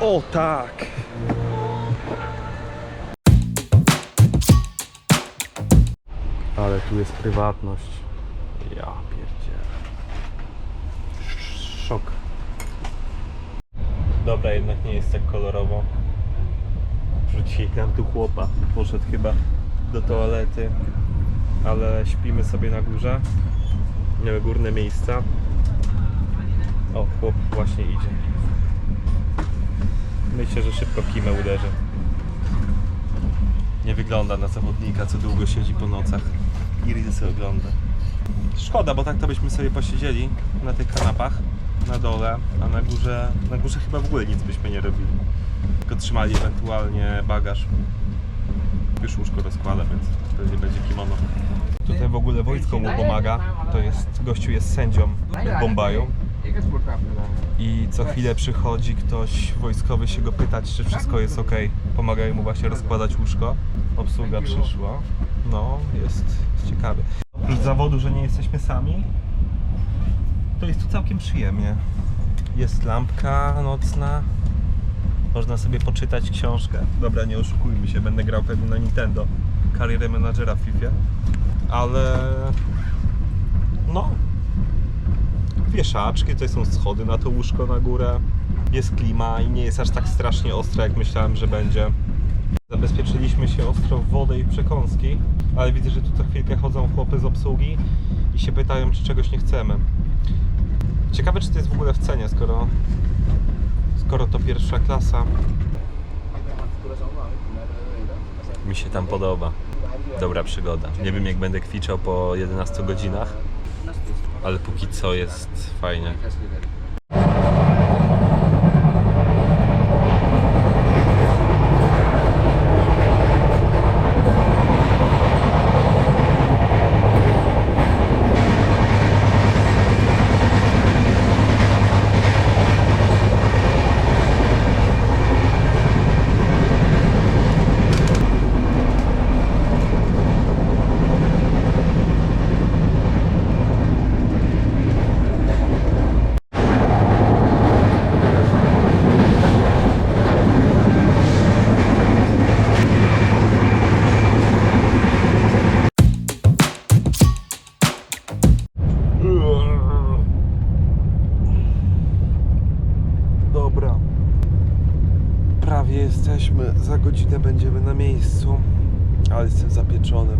O tak! Ale tu jest prywatność. Ja pierdzielę. Szok. Dobra, jednak nie jest tak kolorowo. Wrzucili nam tu chłopa. Poszedł chyba do toalety. Ale śpimy sobie na górze. Miały górne miejsca. O, chłop właśnie idzie. Myślę, że szybko w kimę uderzy. Nie wygląda na zawodnika, co długo siedzi po nocach. I rysy ogląda. Szkoda, bo tak to byśmy sobie posiedzieli na tych kanapach na dole, a na górze, na górze chyba w ogóle nic byśmy nie robili. Tylko trzymali ewentualnie bagaż. Już łóżko rozkłada, więc pewnie będzie kimono. Tutaj w ogóle wojsko mu pomaga. To jest, gościu jest sędzią w Bombaju. I co chwilę przychodzi ktoś wojskowy się go pytać, czy wszystko jest ok. Pomagają mu właśnie rozkładać łóżko. Obsługa przyszła. No, jest, jest ciekawy. Oprócz zawodu, że nie jesteśmy sami, to jest tu całkiem przyjemnie. Jest lampka nocna. Można sobie poczytać książkę. Dobra, nie oszukujmy się, będę grał pewnie na Nintendo. Karierę menadżera w FIFA. Ale... No, wieszaczki, tutaj są schody na to łóżko na górę. Jest klima i nie jest aż tak strasznie ostre, jak myślałem, że będzie. Zabezpieczyliśmy się ostro w wodę i przekąski, ale widzę, że tu co chwilkę chodzą chłopy z obsługi i się pytają, czy czegoś nie chcemy. Ciekawe, czy to jest w ogóle w cenie, skoro, skoro to pierwsza klasa. Mi się tam podoba. Dobra przygoda. Nie wiem, jak będę kwiczał po 11 godzinach, ale póki co jest fajnie. Dobra. Prawie jesteśmy. Za godzinę będziemy na miejscu. Ale jestem zapieczony.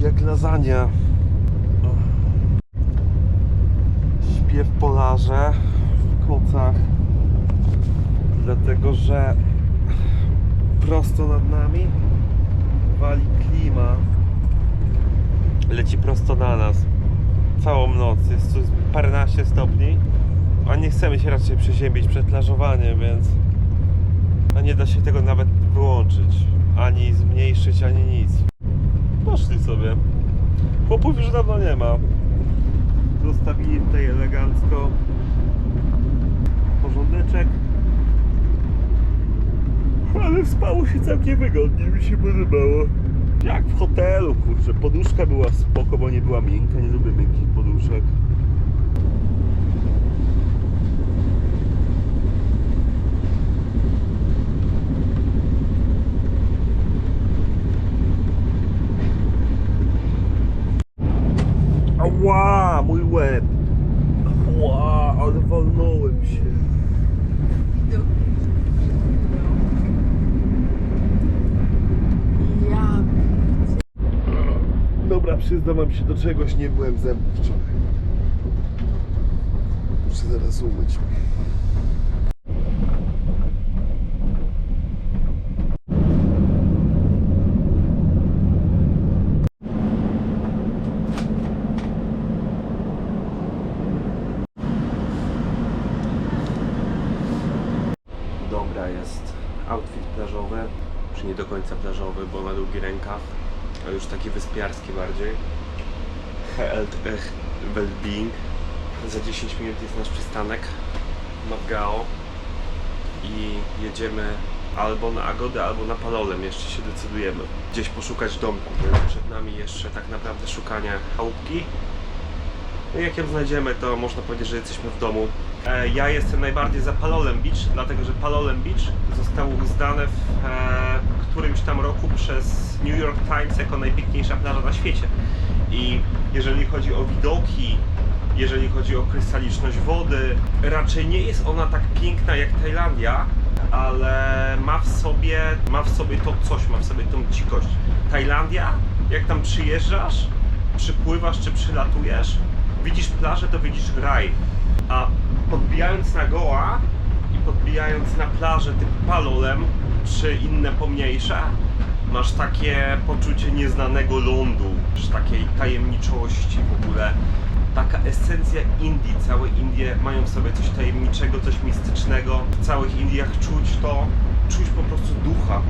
Jak lasagna. Śpię w polarze, w kocach. Dlatego, że prosto nad nami wali klima. Leci prosto na nas. Całą noc. Jest tu paręnaście stopni. A nie chcemy się raczej przeziębić przed plażowaniem, więc a nie da się tego nawet wyłączyć. Ani zmniejszyć, ani nic. Poszli sobie. Chłopów już dawno nie ma. Zostawili tutaj elegancko porządeczek. Ale spało się całkiem wygodnie, mi się podobało. Jak w hotelu, kurczę. Poduszka była spoko, bo nie była miękka. Nie lubię miękkich poduszek. Ała, mój łeb. Ła, ale walnąłem się. Ja Dobra, przyznam wam się do czegoś, nie byłem zębów wczoraj. Muszę zaraz umyć. Dobra jest outfit plażowy, czy nie do końca plażowy, bo ma długi rękaw, a już taki wyspiarski bardziej. Health Wellbeing. Za 10 minut jest nasz przystanek Magao i jedziemy albo na Agodę, albo na Palolem, jeszcze się decydujemy. Gdzieś poszukać domku, przed nami jeszcze tak naprawdę szukanie chałupki. No jak ją znajdziemy, to można powiedzieć, że jesteśmy w domu. E, Ja jestem najbardziej za Palolem Beach, dlatego że Palolem Beach zostało uznane w e, którymś tam roku przez New York Times jako najpiękniejsza plaża na świecie. I jeżeli chodzi o widoki, jeżeli chodzi o krystaliczność wody, raczej nie jest ona tak piękna jak Tajlandia, ale ma w sobie, ma w sobie to coś, ma w sobie tą dzikość. Tajlandia, jak tam przyjeżdżasz, przypływasz czy przylatujesz, widzisz plażę, to widzisz raj. A podbijając na Goa i podbijając na plażę typu Palolem czy inne pomniejsze, masz takie poczucie nieznanego lądu, czy takiej tajemniczości w ogóle. Taka esencja Indii, całe Indie mają w sobie coś tajemniczego, coś mistycznego. W całych Indiach czuć to, czuć po prostu ducha.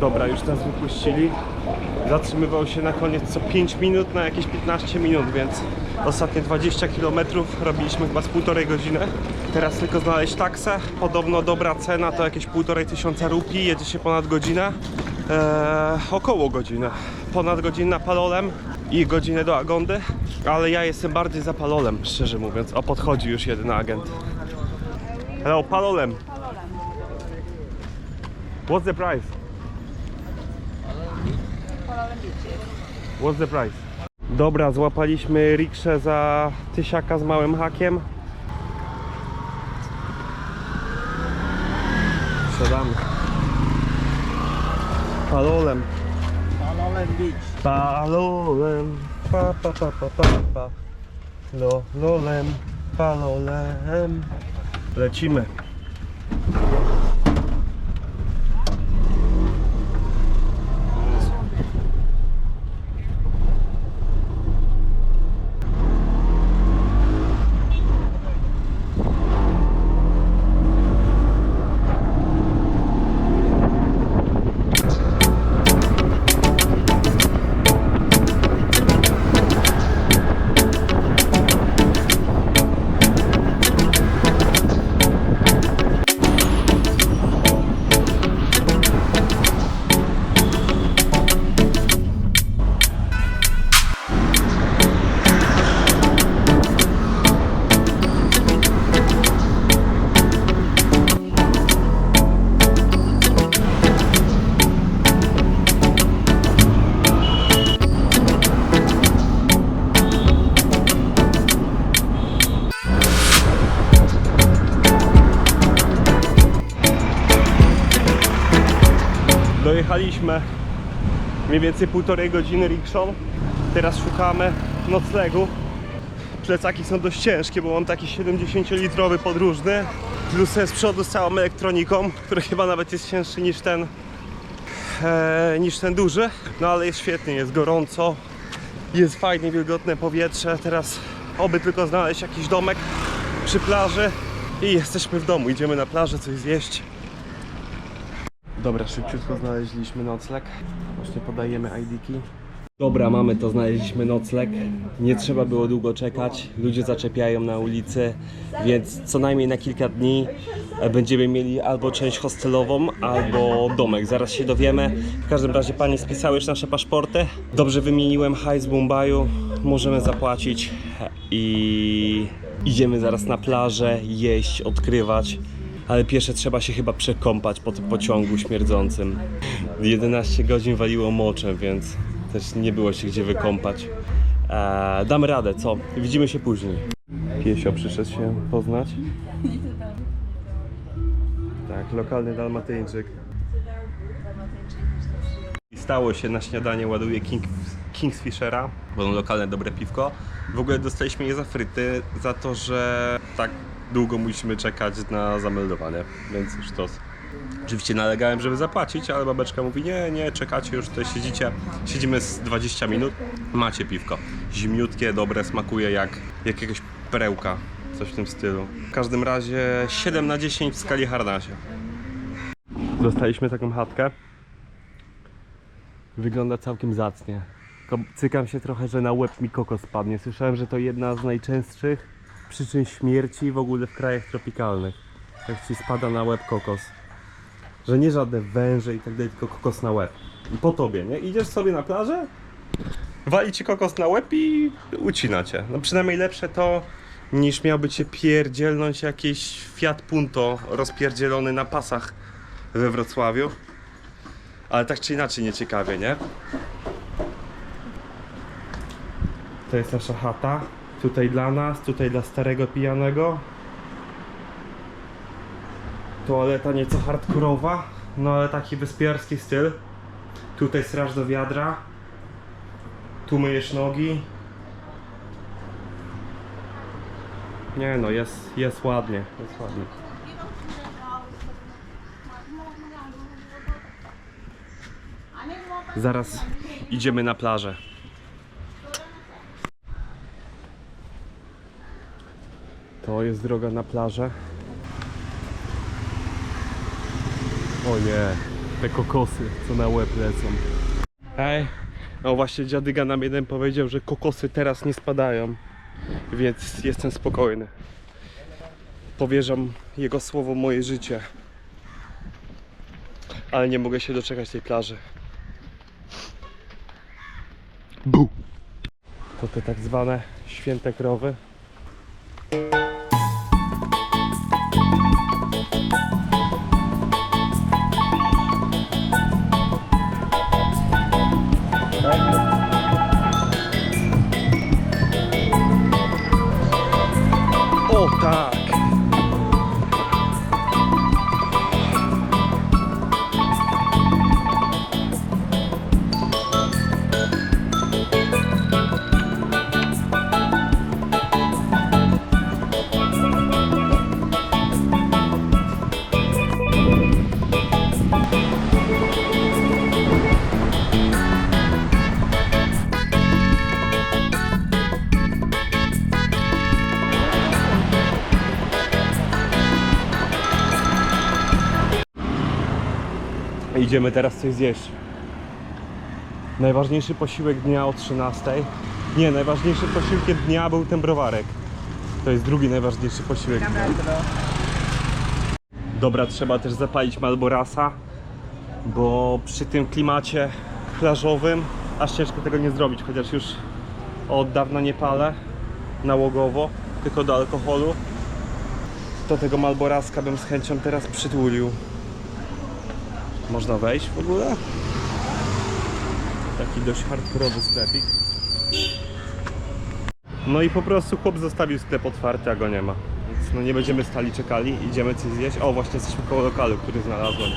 Dobra, już nas wypuścili. Zatrzymywał się na koniec co 5 minut na jakieś 15 minut, więc ostatnie 20 km robiliśmy chyba z półtorej godziny. Teraz tylko znaleźć taksę. Podobno dobra cena to jakieś półtorej tysiąca rupii, jedzie się ponad godzinę. Eee, około godzinę. Ponad godzinę palolem i godzinę do Agondy. Ale ja jestem bardziej za palolem, szczerze mówiąc. O, podchodzi już jeden agent. Hello, palolem. What's the price? What's the price? Dobra, złapaliśmy rikszę za tysiaka z małym hakiem. Siadamy. Palolem. Palolem Beach. Palolem. Pa, pa, pa, pa, pa, pa. Lo, lolem. Palolem. Lecimy. Dojechaliśmy mniej więcej półtorej godziny rikszą. Teraz szukamy noclegu. Plecaki są dość ciężkie, bo mam taki 70-litrowy podróżny. Plus z przodu z całą elektroniką, który chyba nawet jest cięższy niż ten, e, niż ten duży. No ale jest świetnie, jest gorąco, jest fajnie wilgotne powietrze. Teraz oby tylko znaleźć jakiś domek przy plaży i jesteśmy w domu. Idziemy na plażę coś zjeść. Dobra, szybciutko znaleźliśmy nocleg. Właśnie podajemy ID-ki. Dobra, mamy to, znaleźliśmy nocleg. Nie trzeba było długo czekać. Ludzie zaczepiają na ulicy, więc co najmniej na kilka dni będziemy mieli albo część hostelową, albo domek. Zaraz się dowiemy. W każdym razie panie spisały już nasze paszporty. Dobrze wymieniłem hajs z Mumbaiu. Możemy zapłacić i idziemy zaraz na plażę, jeść, odkrywać ale pierwsze trzeba się chyba przekąpać po tym pociągu śmierdzącym. 11 godzin waliło moczem, więc też nie było się gdzie wykąpać. Eee, damy radę, co? Widzimy się później. Piesio przyszedł się poznać. Tak, lokalny dalmatyńczyk. I stało się na śniadanie, ładuje King, Kingsfishera, bo lokalne dobre piwko. W ogóle dostaliśmy je za fryty, za to, że tak długo musimy czekać na zameldowanie, więc już to. Oczywiście nalegałem, żeby zapłacić, ale babeczka mówi, nie, nie, czekacie już tutaj siedzicie, siedzimy z 20 minut, macie piwko. Zimniutkie, dobre, smakuje jak jakiegoś perełka, coś w tym stylu. W każdym razie 7 na 10 w skali harnasie. Dostaliśmy taką chatkę. Wygląda całkiem zacnie. Cykam się trochę, że na łeb mi kokos spadnie. Słyszałem, że to jedna z najczęstszych przyczyn śmierci w ogóle w krajach tropikalnych. Jak ci spada na łeb kokos. Że nie żadne węże i tak dalej, tylko kokos na łeb. I po tobie, nie? Idziesz sobie na plażę, wali ci kokos na łeb i ucina cię. No przynajmniej lepsze to niż miałby cię pierdzielnąć jakiś Fiat Punto rozpierdzielony na pasach we Wrocławiu. Ale tak czy inaczej nieciekawie, nie? To jest nasza chata. Tutaj dla nas, tutaj dla starego pijanego. Toaleta nieco hardkorowa, no ale taki wyspiarski styl. Tutaj straż do wiadra. Tu myjesz nogi. Nie no, jest, jest ładnie, jest ładnie. Zaraz idziemy na plażę. To jest droga na plażę. O nie, te kokosy, co na łeb lecą. Hej, no właśnie dziadyga nam jeden powiedział, że kokosy teraz nie spadają, więc jestem spokojny. Powierzam jego słowo moje życie. Ale nie mogę się doczekać tej plaży. Bu. To te tak zwane święte krowy. Idziemy teraz coś zjeść. Najważniejszy posiłek dnia o 13. Nie, najważniejszym posiłkiem dnia był ten browarek. To jest drugi najważniejszy posiłek dnia. Dobra, trzeba też zapalić Malborasa, bo przy tym klimacie plażowym aż ciężko tego nie zrobić, chociaż już od dawna nie palę nałogowo, tylko do alkoholu. To tego Malboraska bym z chęcią teraz przytulił. Można wejść w ogóle? Taki dość hardkorowy sklepik. No i po prostu chłop zostawił sklep otwarty, a go nie ma. Więc no nie będziemy stali, czekali, idziemy coś zjeść. O, właśnie jesteśmy koło lokalu, który znalazłem.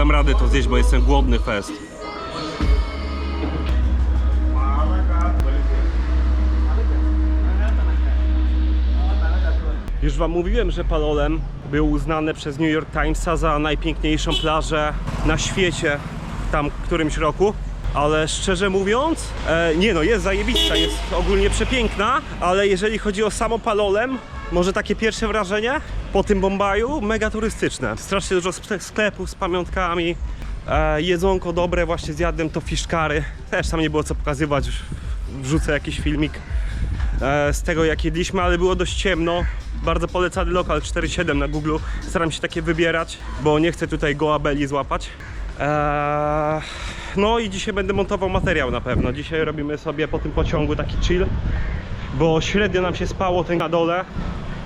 Dam radę to zjeść, bo jestem głodny fest. Już wam mówiłem, że Palolem był uznany przez New York Timesa za najpiękniejszą plażę na świecie w tam którymś roku. Ale szczerze mówiąc, e, nie no, jest zajebista, jest ogólnie przepiękna, ale jeżeli chodzi o samo Palolem, może takie pierwsze wrażenie po tym Bombaju, mega turystyczne. Strasznie dużo sklepów z pamiątkami, e, jedzonko dobre, właśnie zjadłem to fiszkary. Też tam nie było co pokazywać, wrzucę jakiś filmik e, z tego jak jedliśmy, ale było dość ciemno. Bardzo polecany lokal 4.7 na Google. Staram się takie wybierać, bo nie chcę tutaj gołabeli złapać. Eee, no i dzisiaj będę montował materiał na pewno. Dzisiaj robimy sobie po tym pociągu taki chill, bo średnio nam się spało ten na dole.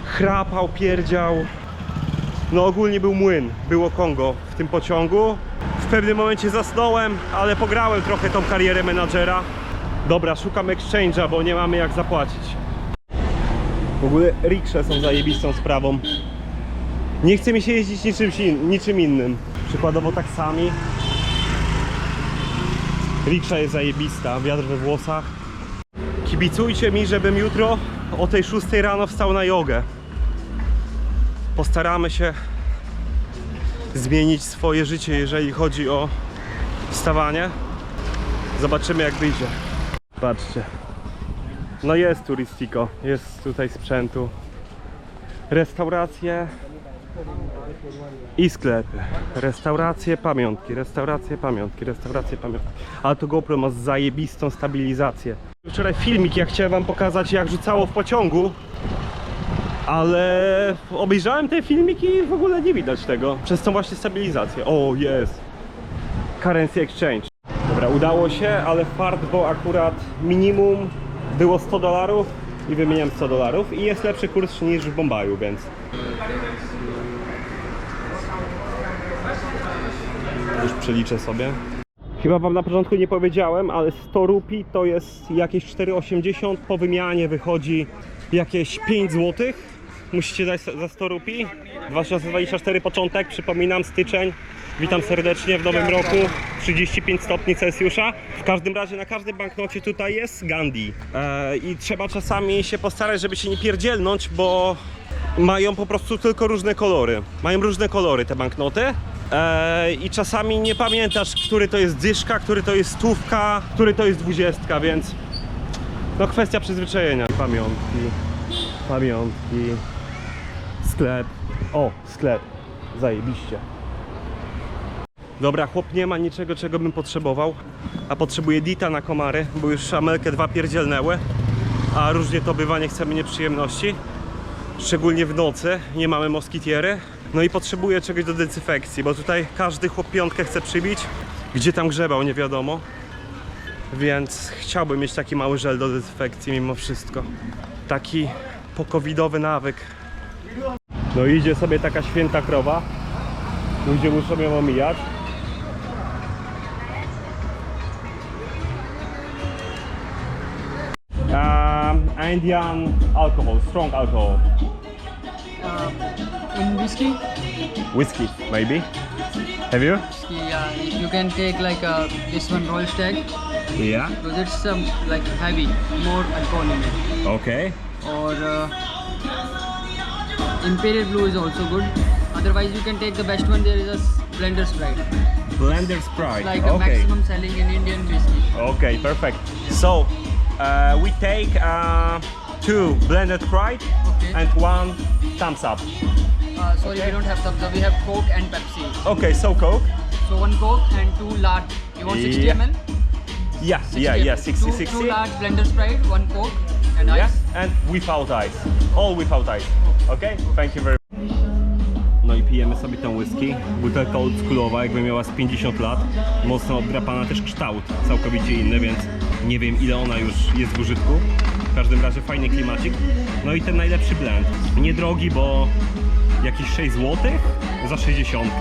Chrapał, pierdział. No ogólnie był młyn, było Kongo w tym pociągu. W pewnym momencie zasnąłem, ale pograłem trochę tą karierę menadżera. Dobra, szukam exchange'a, bo nie mamy jak zapłacić. W ogóle riksze są zajebistą sprawą. Nie chce mi się jeździć niczym, niczym innym. Przykładowo taksami. Riksza jest zajebista, wiatr we włosach. Kibicujcie mi, żebym jutro o tej 6 rano wstał na jogę. Postaramy się zmienić swoje życie, jeżeli chodzi o stawanie. Zobaczymy jak wyjdzie. Patrzcie. No jest turistiko, jest tutaj sprzętu. Restauracje i sklepy. Restauracje, pamiątki, restauracje, pamiątki, restauracje, pamiątki. Ale to GoPro ma zajebistą stabilizację. Wczoraj filmik, ja chciałem wam pokazać jak rzucało w pociągu, ale obejrzałem ten filmik i w ogóle nie widać tego. Przez tą właśnie stabilizację. O, jest. Currency exchange. Dobra, udało się, ale fart, bo akurat minimum było 100 dolarów i wymieniam 100 dolarów i jest lepszy kurs niż w Bombaju, więc już przeliczę sobie. Chyba wam na początku nie powiedziałem, ale 100 rupi to jest jakieś 4,80. Po wymianie wychodzi jakieś 5 zł. Musicie dać za 100 rupi. 2024 początek, przypominam, styczeń. Witam serdecznie w nowym roku. 35 stopni Celsjusza. W każdym razie na każdym banknocie tutaj jest Gandhi. E, I trzeba czasami się postarać, żeby się nie pierdzielnąć, bo mają po prostu tylko różne kolory. Mają różne kolory te banknoty. E, I czasami nie pamiętasz, który to jest dyszka, który to jest stówka, który to jest dwudziestka, więc no kwestia przyzwyczajenia. Pamiątki, pamiątki, sklep. O, sklep, zajebiście. Dobra, chłop nie ma niczego, czego bym potrzebował, a potrzebuje dita na komary, bo już amelkę dwa pierdzielnęły, a różnie to bywa, nie chcemy nieprzyjemności szczególnie w nocy, nie mamy moskitiery. No i potrzebuję czegoś do dezynfekcji, bo tutaj każdy chłop piątkę chce przybić, gdzie tam grzebał, nie wiadomo. Więc chciałbym mieć taki mały żel do dezynfekcji mimo wszystko. Taki pokowidowy nawyk. No idzie sobie taka święta krowa. Ludzie muszą ją omijać. Indian alcohol, strong alcohol. In whiskey, Whiskey, maybe. Have you? whiskey yeah, you can take like uh, this one roll stag Yeah. because it's um, like heavy, more alcohol in it. Okay. Or uh, Imperial Blue is also good. Otherwise, you can take the best one. There is a Blender Sprite. Blender Sprite. It's like a maximum selling in Indian whiskey. Okay, perfect. So, uh, we take uh, two blended Sprite Okay. and one thumbs up. Uh, sorry, we don't have thumbs up. We have Coke and Pepsi. Okay, so Coke. So one Coke and two large. You want 60 Yeah. ml? Yeah, 60 yeah, ml. yeah, 60, two, 60. Two large Blender Sprite, one Coke and Yeah, ice. and without ice. All without ice. Okay, thank you very much. No i pijemy sobie tą whisky. Butelka oldschoolowa, jakby miała z 50 lat. Mocno oddrapana też kształt, całkowicie inny, więc nie wiem ile ona już jest w użytku. W każdym razie fajny klimacik. No i ten najlepszy blend. Niedrogi, bo jakieś 6 zł za 60.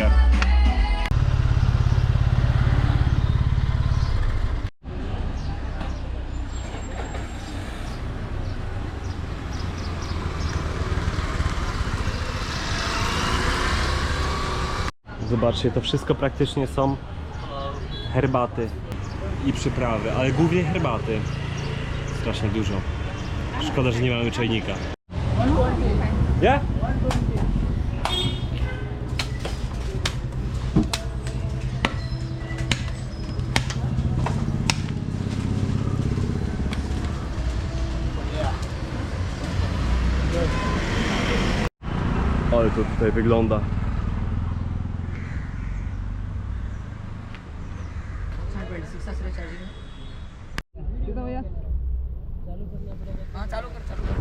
Zobaczcie, to wszystko praktycznie są herbaty i przyprawy, ale głównie herbaty. Strasznie dużo. Szkoda, że nie mamy czajnika. Yeah? Ale to tutaj wygląda. भैया चालू करना पड़ेगा। हाँ चालू कर चालू कर।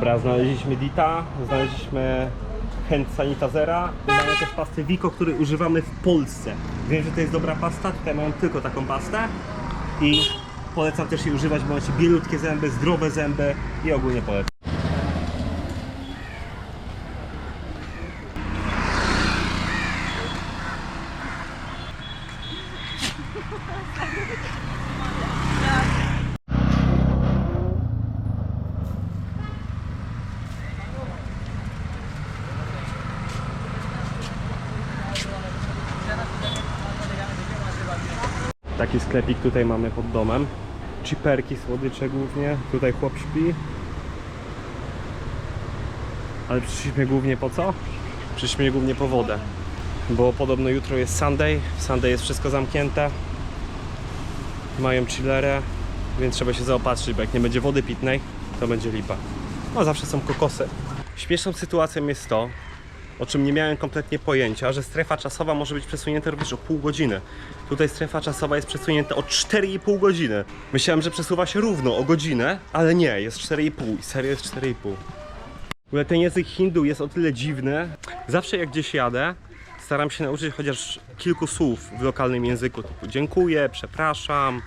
Dobra, znaleźliśmy Dita, znaleźliśmy hand sanitizera i mamy też pastę Vico, który używamy w Polsce. Wiem, że to jest dobra pasta, tutaj mam tylko taką pastę i polecam też jej używać, bo macie bielutkie zęby, zdrowe zęby i ogólnie polecam. Taki sklepik tutaj mamy pod domem. Chiperki, słodycze głównie. Tutaj chłop śpi. Ale przyszliśmy głównie po co? Przyszliśmy głównie po wodę. Bo podobno jutro jest Sunday. W Sunday jest wszystko zamknięte. Mają chillerę, więc trzeba się zaopatrzyć, bo jak nie będzie wody pitnej, to będzie lipa. No zawsze są kokosy. Śmieszną sytuacją jest to, o czym nie miałem kompletnie pojęcia, że strefa czasowa może być przesunięta również o pół godziny. Tutaj strefa czasowa jest przesunięta o 4,5 godziny. Myślałem, że przesuwa się równo o godzinę, ale nie, jest 4,5 i serio jest 4,5. W ogóle ten język hindu jest o tyle dziwny. Zawsze jak gdzieś jadę, staram się nauczyć chociaż kilku słów w lokalnym języku, typu dziękuję, przepraszam,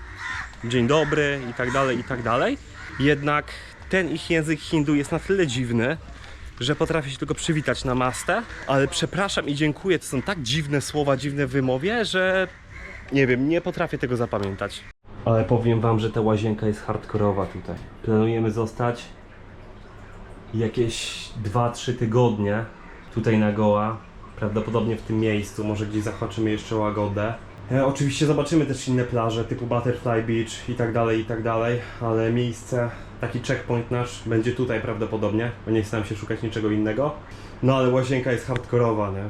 dzień dobry i tak dalej, i tak dalej. Jednak ten ich język hindu jest na tyle dziwny, że potrafię się tylko przywitać na mastę, ale przepraszam i dziękuję to są tak dziwne słowa, dziwne wymowie, że nie wiem, nie potrafię tego zapamiętać. Ale powiem wam, że ta łazienka jest hardkorowa tutaj. Planujemy zostać jakieś 2-3 tygodnie tutaj na Goa. Prawdopodobnie w tym miejscu, może gdzieś zahaczymy jeszcze łagodę. E, oczywiście zobaczymy też inne plaże typu Butterfly Beach i tak dalej, i tak dalej, ale miejsce, taki checkpoint nasz będzie tutaj prawdopodobnie, bo nie chcę nam się szukać niczego innego. No ale łazienka jest hardkorowa, nie?